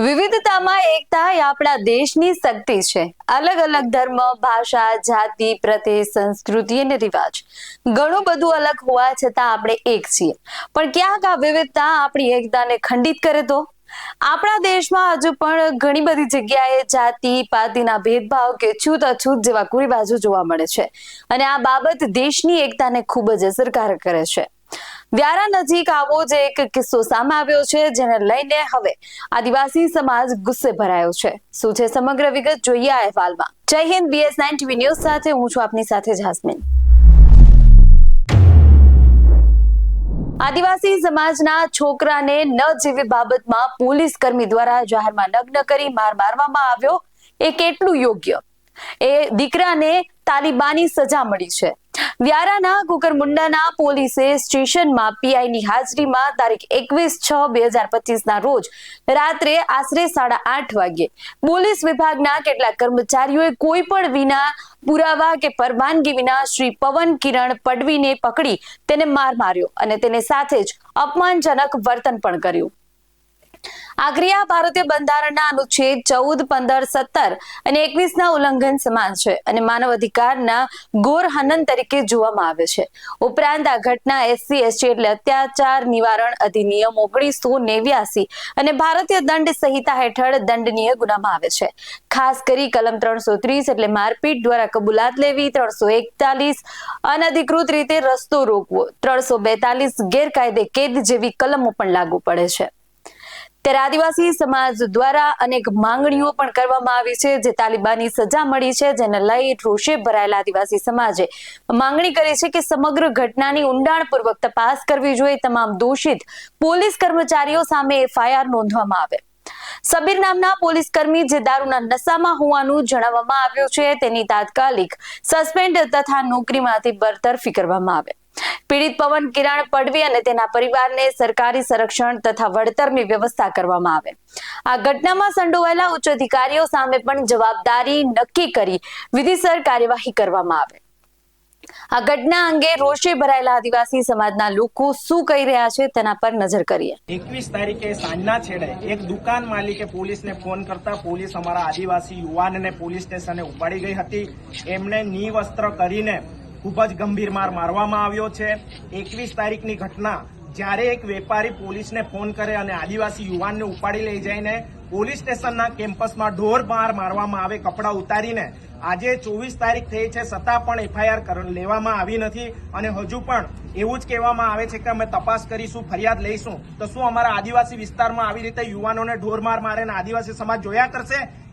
વિવિધતામાં એકતા એ આપણા દેશની શક્તિ છે. અલગ અલગ ધર્મ, ભાષા, જાતિ પ્રદેશ સંસ્કૃતિ અને રિવાજ ઘણું બધું અલગ હોવા છતાં આપણે એક છીએ. પણ ક્યાંક આ વિવિધતા આપણી એકતાને ખંડિત કરે તો? આપણા દેશમાં હજુ પણ ઘણી બધી જગ્યાએ જાતિ, પાતિના ભેદભાવ કે છૂત અછૂત જેવા કુરીબાજુ જોવા મળે છે. અને આ બાબત દેશની એકતાને ખૂબ જ અસરકારક કરે છે. વ્યારા નજીક આવો જે એક કિસ્સો સામે આવ્યો છે, જેને લઈને હવે આદિવાસી સમાજ ગુસ્સે ભરાયો છે. શું છે સમગ્ર વિગત જોઈએ આ અહેવાલમાં. જય Hind BS nine TV news સાથે હું છું આપની સાથે જાસ્મીન. આદિવાસી સમાજના છોકરાને ન જેવી બાબતમાં પોલીસ કર્મી દ્વારા જાહેરમાં નગ્ન કરી માર મારવામાં આવ્યો. એ કેટલું યોગ્ય? એ દીકરાને તાલિબાની સજા મળી છે. વ્યારાના કુકરમુંડાના પોલીસે સ્ટેશનમાં પીઆઈની હાજરીમાં તારીખ એકવીસ છ બે હજાર પચીસના રોજ રાત્રે આશરે સાડા આઠ વાગ્યે પોલીસ વિભાગના કેટલાક કર્મચારીઓએ કોઈ પણ વિના પુરાવા કે પરવાનગી વિના શ્રી પવન કિરણ પડવીને પકડી તેને માર માર્યો અને તેને સાથે જ અપમાનજનક વર્તન પણ કર્યું. આ ક્રિયા ભારતીય બંધારણના અનુચ્છેદ ચૌદ, પંદર, સત્તર અને એકવીસના ઉલ્લંઘન સમાન છે અને માનવ અધિકારના ગોર હનન તરીકે જોવામાં આવે છે. ઉપરાંત આ ઘટના એસસી, એસટી એટલે અત્યાચાર નિવારણ અધિનિયમ ઓગણીસો નેવ્યાસી અને ભારતીય દંડ સંહિતા હેઠળ દંડનીય ગુનામાં આવે છે. ખાસ કરી કલમ ત્રણસો ત્રીસ એટલે મારપીટ દ્વારા કબૂલાત લેવી, ત્રણસો એકતાલીસ અનધિકૃત રીતે રસ્તો રોકવો, ત્રણસો બેતાલીસ ગેરકાયદે કેદ જેવી કલમો પણ લાગુ પડે છે. ત્યારે આદિવાસી સમાજ દ્વારા અનેક માંગણીઓ પણ કરવામાં આવી છે, જે તાલિબાની સજા મળી છે, જેને લઈ રોષે ભરાયેલા આદિવાસી સમાજે. માંગણી કરી છે કે સમગ્ર ઘટનાની ઊંડાણપૂર્વક તપાસ કરવી જોઈએ. તમામ દોષિત પોલીસ કર્મચારીઓ સામે એફઆઈઆર નોંધવામાં આવે. સબીર નામના પોલીસ કર્મી જે દારૂના નશામાં હોવાનું જણાવવામાં આવ્યું છે, તેની તાત્કાલિક સસ્પેન્ડ તથા નોકરીમાંથી બરતરફી કરવામાં આવે. પીડિત પવન કિરણ પડવી અને તેના પરિવારને સરકારી સંરક્ષણ તથા વળતરની વ્યવસ્થા કરવામાં આવે. આ ઘટનામાં સંડોવાયેલા ઉચ્ચ અધિકારીઓ સામે પણ જવાબદારી નક્કી કરી વિધિસર કાર્યવાહી કરવામાં આવે. આ ઘટના અંગે રોષે ભરાયેલા આદિવાસી સમાજના લોકો શું કહી રહ્યા છે તેના પર નજર કરીએ. એકવીસ તારીખે સાંજના છેડે એક દુકાન માલિકે પોલીસને ફોન કરતા પોલીસ અમારા આદિવાસી યુવાનને પોલીસ સ્ટેશને ઉપાડી ગઈ હતી. એમને નિવસ્ત્ર કરીને ખૂબ જ ગંભીર માર મારવામાં આવ્યો છે. એકવીસ તારીખની ઘટના, જ્યારે એક વેપારી પોલીસને ફોન કરે અને આદિવાસી યુવાનને ઉપાડી લઈ જઈને પોલીસ સ્ટેશનના કેમ્પસમાં ઢોર માર મારવામાં આવે, કપડાં ઉતારીને. આજે ચોવીસ તારીખ થઈ છે છતાં પણ એફઆઈઆર લેવામાં આવી નથી. અને હજુ પણ એવું જ કહેવામાં આવે છે કે અમે તપાસ કરીશું, ફરિયાદ લઈશું. તો શું અમારા આદિવાસી વિસ્તારમાં આવી રીતે યુવાનોને ઢોરમાર મારે અને આદિવાસી સમાજ જોયા કરશે?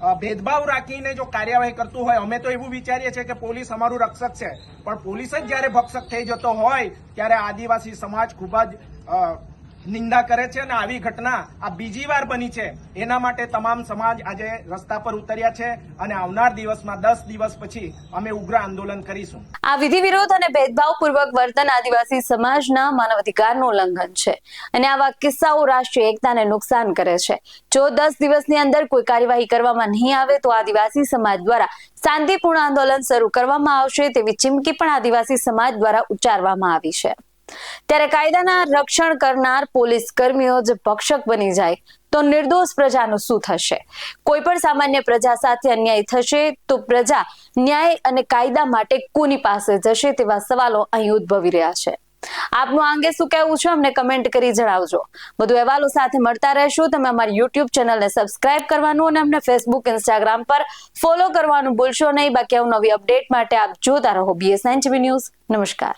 ભેદભાવ રાખીને જો કાર્યવાહી કરતું હોય, અમે તો એવું વિચારીએ છીએ કે પોલીસ અમારું રક્ષક છે. પણ પોલીસ જ જ્યારે ભક્ષક થઈ જતો હોય, ત્યારે આદિવાસી સમાજ ખૂબ જ નિંદા કરે છે અને આવી ઘટના આ બીજી વાર બની છે. એના માટે તમામ સમાજ આજે રસ્તા પર ઉતર્યા છે અને આવનાર દિવસમાં દસ દિવસ પછી અમે ઉગ્ર આંદોલન કરીશું. આ વિધિ વિરોધ અને ભેદભાવપૂર્વક વર્તન આદિવાસી સમાજના માનવ અધિકારનું ઉલ્લંઘન છે અને આવા કિસ્સાઓ રાષ્ટ્રીય એકતાને નુકસાન કરે છે. જો દસ દિવસની અંદર કોઈ કાર્યવાહી કરવામાં નહીં આવે તો આદિવાસી સમાજ દ્વારા શાંતિપૂર્ણ આંદોલન શરૂ કરવામાં આવશે તેવી ચીમકી પણ આદિવાસી સમાજ દ્વારા ઉચ્ચારવામાં આવી છે. ત્યારે કાયદાના રક્ષણ કરનાર પોલીસ કર્મીઓ જ ભક્ષક બની જાય તો નિર્દોષ પ્રજાનું શું થશે? કોઈ પણ સામાન્ય પ્રજા સાથે અન્યાય થશે તો પ્રજા ન્યાય અને કાયદા માટે કોની પાસે જશે તેવા સવાલો અહીં ઉદ્ભવી રહ્યા છે. આપનું આ અંગે શું કહેવું છે અમને કમેન્ટ કરી જણાવજો. વધુ અહેવાલો સાથે મળતા રહેશો. તમે અમારી યુટ્યુબ ચેનલને સબસ્ક્રાઇબ કરવાનું અને અમને ફેસબુક, ઇન્સ્ટાગ્રામ પર ફોલો કરવાનું ભૂલશો નહીં. બાકી આવું નવી અપડેટ માટે આપ જોતા રહો. બીએસ નાઇન ટીવી ન્યૂઝ નમસ્કાર.